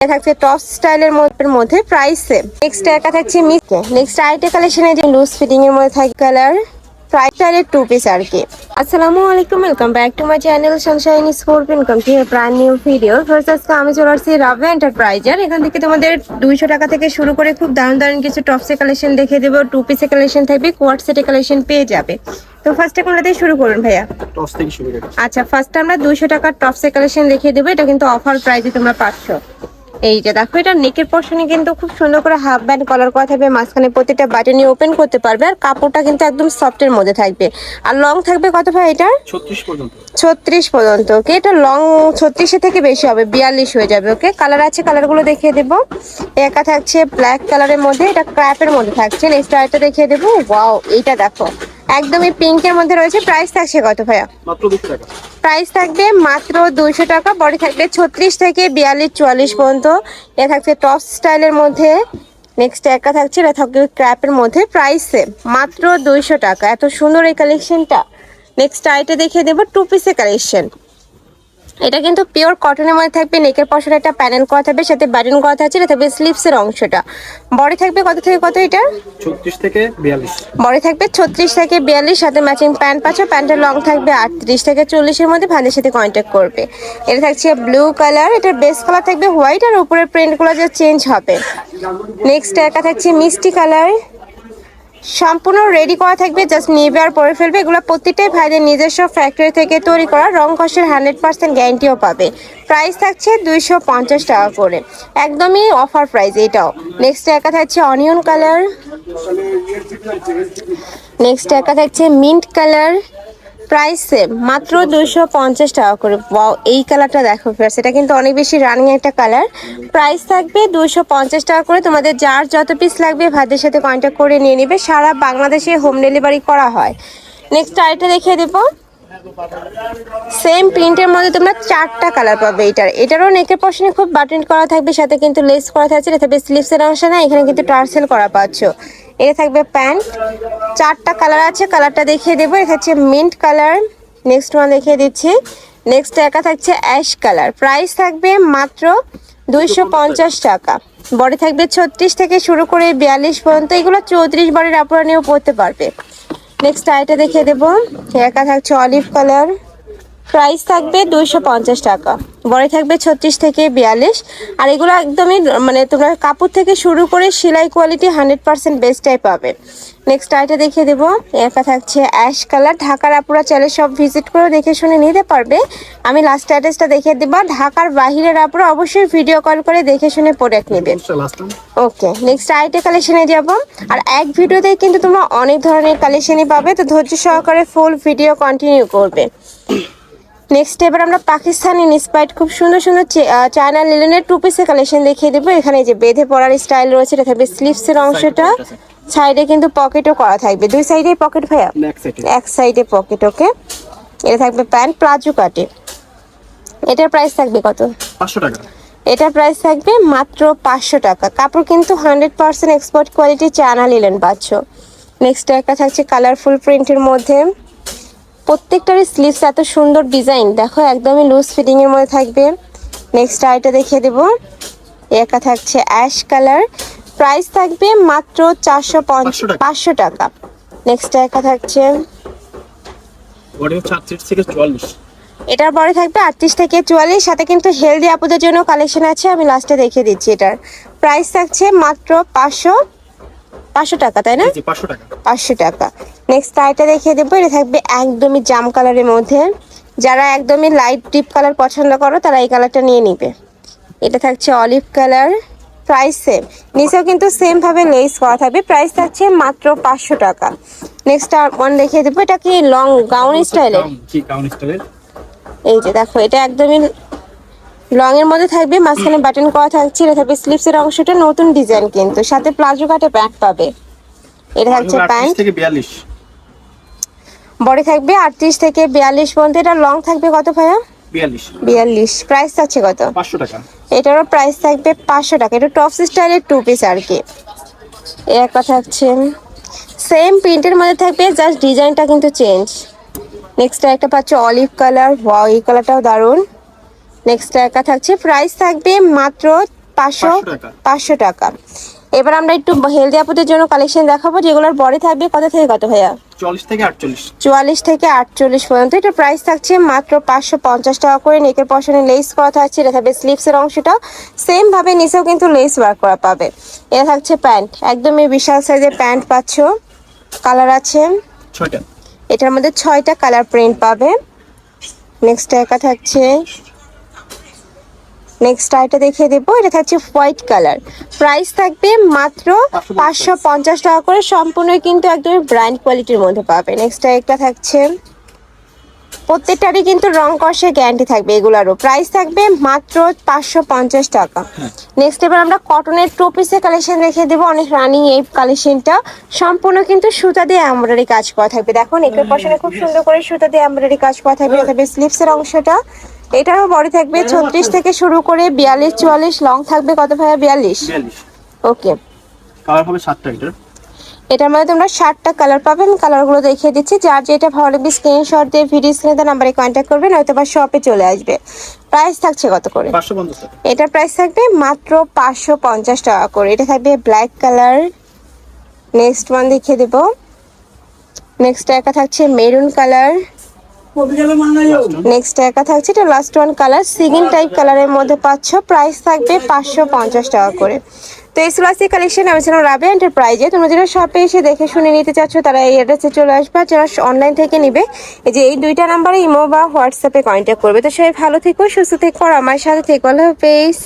থাকছে টপ স্টাইলের মধ্যে মধ্যে প্রাইস সেম নেক্সট একা থাকছে মিসকে নেক্সট আইটে কালেকশনে যে লুজ ফিটিং এর মধ্যে থাকে কালার প্রাইস স্টাইলের টু পিস আর কি। আসসালামু আলাইকুম welcome back to my channel Sunshine Score welcome to new video first আজকে আমি চলে আসছি রাভে এন্টারপ্রাইজার এখান থেকে তোমাদের দুইশো টাকা থেকে শুরু করে খুব দারুণ দারুণ কিছু টপসে কালেকশন দেখে দেবো। টু পিসে কালেকশন থাকবে কোয়ার্ট সেটে কালেকশন পেয়ে যাবে। তো ফার্স্টে কোনটা দিয়ে শুরু করুন ভাইয়া? থেকে শুরু আচ্ছা ফার্স্ট আমরা দুইশো টাকার টপসে কালেকশন দেখিয়ে দেবো। এটা কিন্তু অফার প্রাইসে তোমরা পাচ্ছ। এই যে দেখো এটা নেকের পোর্শনে কিন্তু খুব সুন্দর করে হাফ ব্যান্ড কলার করা থাকবে। মাঝখানে প্রতিটা বাটনই ওপেন করতে পারবে আর কাপড়টা কিন্তু একদম সফটের মধ্যে থাকবে। আর লং থাকবে কত ভাই এটা ছত্রিশ পর্যন্ত। ছত্রিশ পর্যন্ত ওকে এটা লং ছত্রিশের থেকে বেশি হবে বিয়াল্লিশ হয়ে যাবে ওকে কালার আছে কালারগুলো দেখিয়ে দেবো। একা থাকছে ব্ল্যাক কালারের মধ্যে এটা ক্র্যাপের মধ্যে থাকছে। নেক্সট আরেকটা দেখিয়ে দেবো। ওয়াও এইটা দেখো। একদমই পিঙ্কের মধ্যে রয়েছে। প্রাইস থাকছে কত ভাইয়া? মাত্র টাকা। প্রাইস থাকবে মাত্র দুইশো টাকা বডি থাকবে ছত্রিশ থেকে বিয়াল্লিশ চুয়াল্লিশ পর্যন্ত। এ থাকছে টপ স্টাইলের মধ্যে। নেক্সট একা থাকছে এটা থাকবে ক্র্যাপের মধ্যে। প্রাইস সেম মাত্র দুইশো টাকা। এত সুন্দর এই কালেকশনটা নেক্সট আইটে দেখিয়ে দেবো টু পিসের কালেকশন এটা কিন্তু পিওর কটনের মধ্যে থাকবে নেকের পশনে একটা প্যানেল করা থাকবে সাথে বাটন করা থাকছে এটা থাকবে স্লিপসের অংশটা। বডি থাকবে কত থেকে কত এটা ছত্রিশ থেকে বিয়াল্লিশ। বডি থাকবে ছত্রিশ থেকে বিয়াল্লিশ সাথে ম্যাচিং প্যান্ট পাচ্ছ প্যান্টের লং থাকবে আটত্রিশ থেকে চল্লিশের মধ্যে ভাইদের সাথে কন্ট্যাক্ট করবে। এটা থাকছে ব্লু কালার এটার বেস কালার থাকবে হোয়াইট আর উপরের প্রিন্টগুলো যে চেঞ্জ হবে। নেক্সট একা থাকছে মিষ্টি কালার সম্পূর্ণ রেডি করা থাকবে জাস্ট নিয়ে আর পরে ফেলবে। এগুলো প্রত্যেকটাই ভাইদের নিজস্ব ফ্যাক্টরি থেকে তৈরি করা। রং কষের হান্ড্রেড পার্সেন্ট গ্যারান্টিও পাবে। প্রাইস থাকছে দুইশো পঞ্চাশ টাকা করে। একদমই অফার প্রাইস এটাও। নেক্সট একা থাকছে অনিয়ন কালার নেক্সট একা থাকছে মিন্ট কালার প্রাইস সেম মাত্র দুশো পঞ্চাশ। টাকা করে। ওয়াও এই কালারটা দেখো ফ্রেন্ডস এটা কিন্তু অনেক বেশি রানিং একটা কালার প্রাইস থাকবে দুশো পঞ্চাশ টাকা করে। তোমাদের যার যত পিস লাগবে ভাইদের সাথে কন্ট্যাক্ট করে নিয়ে নিবে। সারা বাংলাদেশে হোম ডেলিভারি করা হয়। নেক্সট আরেকটা দেখিয়ে দেবো। সেম প্রিন্টের মধ্যে তোমরা চারটা কালার পাবে এটার। এটারও নেকের পশনে খুব বাটন করা থাকবে সাথে কিন্তু লেস করা থাকছে থাকবে স্লিপসের অংশ না এখানে কিন্তু টার্সেল করা পাচ্ছ। এটা থাকবে প্যান্ট। চারটা কালার আছে, কালারটা দেখিয়ে দেবো। এটা হচ্ছে মিন্ট কালার। নেক্সট ওয়ান দেখিয়ে দিচ্ছি। নেক্সট একা থাকছে অ্যাশ কালার। প্রাইস থাকবে মাত্র দুইশো পঞ্চাশ টাকা। বডি থাকবে ছত্রিশ থেকে শুরু করে বিয়াল্লিশ পর্যন্ত। এগুলো চৌত্রিশ বডির আপুরা নিয়েও পড়তে পারবে। নেক্সট আইটা দেখিয়ে দেবো। একা থাকছে অলিভ কালার প্রাইস থাকবে দুইশো পঞ্চাশ টাকা। বড়ি থাকবে ছত্রিশ থেকে বিয়াল্লিশ। আর এগুলো একদমই মানে তোমরা কাপড় থেকে শুরু করে সেলাই কোয়ালিটি হান্ড্রেড পার্সেন্ট বেস্টটাই পাবে। নেক্সট আইটা দেখিয়ে দেবো। একা থাকছে অ্যাশ কালার ঢাকার আপুরা চাইলে সব ভিজিট করে দেখে শুনে নিতে পারবে। আমি লাস্ট অ্যাড্রেসটা দেখিয়ে দেবো। ঢাকার বাহিরের আপুরা অবশ্যই ভিডিও কল করে দেখে শুনে প্রোডাক্ট নেবে। ওকে নেক্সট আইটে কালেকশনে যাব। আর এক ভিডিওতেই কিন্তু তোমরা অনেক ধরনের কালেকশনই পাবে। তো ধৈর্য সহকারে ফুল ভিডিও কন্টিনিউ করবে। নেক্সট এবার আমরা পাকিস্তানি ইন্সপায়ার্ড খুব সুন্দর সুন্দর চায়না লিলেনের টু পিসের কালেকশন দেখিয়ে দেবো। এখানে যে বেঁধে পড়ার স্টাইল রয়েছে এটা থাকবে স্লিভসের অংশটা। সাইডে কিন্তু পকেটও করা থাকবে। দুই সাইডে পকেট ভাইয়া? এক সাইডে পকেট ওকে এটা থাকবে প্যান্ট প্লাজো কাটে। এটার প্রাইস থাকবে কত? পাঁচশো টাকা। এটার প্রাইস থাকবে মাত্র পাঁচশো টাকা। কাপড় কিন্তু hundred percent export quality China linen পাচ্ছ। নেক্সট একটা থাকছে কালারফুল প্রিন্টের মধ্যে। প্রত্যেকটারই স্লিভস এত সুন্দর ডিজাইন দেখো একদমই লুজ ফিটিং এর মধ্যে থাকবে। নেক্সট আইটা দেখিয়ে দেবো। একা থাকছে অ্যাশ কালার প্রাইস থাকবে মাত্র চারশো পঞ্চাশ টাকা। পাঁচশো টাকা। নেক্সট একা থাকছে। এটার পরে থাকবে আটত্রিশ থেকে চুয়াল্লিশ। সাথে কিন্তু হেলদি আপুদের জন্য কালেকশন আছে। আমি লাস্টে দেখিয়ে দিচ্ছি এটার। প্রাইস থাকছে মাত্র পাঁচশো পাঁচশো টাকা তাই না? পাঁচশো টাকা। পাঁচশো টাকা। নেক্সট আইটা দেখিয়ে দেবো এটা থাকবে একদমই জাম কালারের মধ্যে। যারা একদমই লাইট ডিপ কালার পছন্দ করো তারা এই কালারটা নিয়ে নিবে। এটা থাকছে অলিভ কালার প্রাইস সেম নিচেও কিন্তু সেম ভাবে লেস করা থাকবে প্রাইস থাকছে মাত্র পাঁচশো টাকা। নেক্সট আর ওয়ান দেখিয়ে দেবো এটা কি লং গাউন স্টাইলের এই যে দেখো এটা একদমই লং এর মধ্যে থাকবে মাঝখানে বাটন করা থাকছে এটা থাকবে স্লিপসের অংশটা নতুন ডিজাইন কিন্তু। সাথে প্লাজো কাটে প্যান্ট পাবে। এটা থাকছে প্যান্ট থেকে বিয়াল্লিশ। বডি থাকবে আটত্রিশ থেকে বিয়াল্লিশ পর্যন্ত। এটা লং থাকবে কত ভাইয়া? বিয়াল্লিশ। বিয়াল্লিশ। প্রাইস থাকছে কত? পাঁচশো টাকা। এটারও প্রাইস থাকবে পাঁচশো টাকা। এটা টপ স্টাইলের টু পিস আর কি। এ একটা থাকছে। সেম প্রিন্টের মধ্যে থাকবে জাস্ট ডিজাইনটা কিন্তু চেঞ্জ নেক্সট একটা পাচ্ছে অলিভ কালার ওয়াও এই কালারটাও দারুণ। নেক্সট একা থাকছে। প্রাইস থাকবে মাত্র পাঁচশো পাঁচশো টাকা। এবার আমরা একটু হেলদি আপুদের জন্য কালেকশন দেখাবো যেগুলোর বডি থাকবে কত থেকে কত ভাইয়া? চল্লিশ থেকে আটচল্লিশ। চুয়াল্লিশ থেকে আটচল্লিশ পর্যন্ত। এটা প্রাইস থাকছে মাত্র পাঁচশো পঞ্চাশ টাকা করে। নেকের পশনে লেস করা থাকছে এটা থাকবে স্লিপসের অংশটা। সেম ভাবে নিচেও কিন্তু লেস ওয়ার্ক করা পাবে। এটা থাকছে প্যান্ট। একদমই বিশাল সাইজের প্যান্ট পাচ্ছ। কালার আছে। ছয়টা। এটার মধ্যে ছয়টা কালার প্রিন্ট পাবে। নেক্সট একা থাকছে নেক্সট আইটা দেখিয়ে দেবো, এটা থাকছে হোয়াইট কালার। প্রাইস থাকবে মাত্র পাঁচশো পঞ্চাশ টাকা করে, সম্পূর্ণ কিন্তু একদমই ব্র্যান্ড কোয়ালিটির মধ্যে পাবে। নেক্সট একটা থাকছে, প্রত্যেকটারই কিন্তু রং কষে গ্যারান্টি থাকবে এগুলারও। প্রাইস থাকবে মাত্র পাঁচশো পঞ্চাশ টাকা। নেক্সট এবার আমরা কটনের টু পিসের কালেকশন রেখে দেবো, অনেক রানিং এই কালেকশনটা সম্পূর্ণ কিন্তু সুতা দিয়ে এমব্রয়ডারি কাজ করা থাকবে। দেখো নেকের পশনে খুব সুন্দর করে সুতা দিয়ে এমব্রয়ডারি কাজ করা থাকবে স্লিপসের অংশটা। এটারও বডি থাকবে ছত্রিশ থেকে শুরু করে বিয়াল্লিশ চুয়াল্লিশ লং থাকবে কত ভাইয়া বিয়াল্লিশ? ওকে। কালার হবে সাতটা এটার। এটার মধ্যে তোমরা ষাটটা কালার পাবেন কালারগুলো দেখিয়ে দিচ্ছি। যার যেটা ভালো লাগবে স্ক্রিনশট দিয়ে ভিডিও স্ক্রিনে নাম্বারে কন্ট্যাক্ট করবেন হয়তো বা শপে চলে আসবে। প্রাইস থাকছে কত করে? এটার প্রাইস থাকবে মাত্র পাঁচশো পঞ্চাশ টাকা করে। এটা থাকবে ব্ল্যাক কালার নেক্সট ওয়ান দেখিয়ে দেব। নেক্সট একা থাকছে মেরুন কালার নেক্সট একা থাকছে, এটা লাস্ট ওয়ান কালার সিগিন টাইপ কালারের মধ্যে পাচ্ছ প্রাইস থাকবে পাঁচশো পঞ্চাশ টাকা করে। তো এই সুলাসি কালেকশন আমি ছিলাম রাবে এন্টারপ্রাইজে তোমরা যারা শপে এসে দেখে শুনে নিতে চাচ্ছ, তারা এই অ্যাড্রেসে চলে আসবে যারা অনলাইন থেকে নিবে, এই যে এই দুইটা নাম্বারে ইমো বা হোয়াটসঅ্যাপে কন্ট্যাক্ট করবে। তো সবাই ভালো থেকো, সুস্থ থেকো, আর আমার সাথে থেকো, আল্লাহ হাফেজ।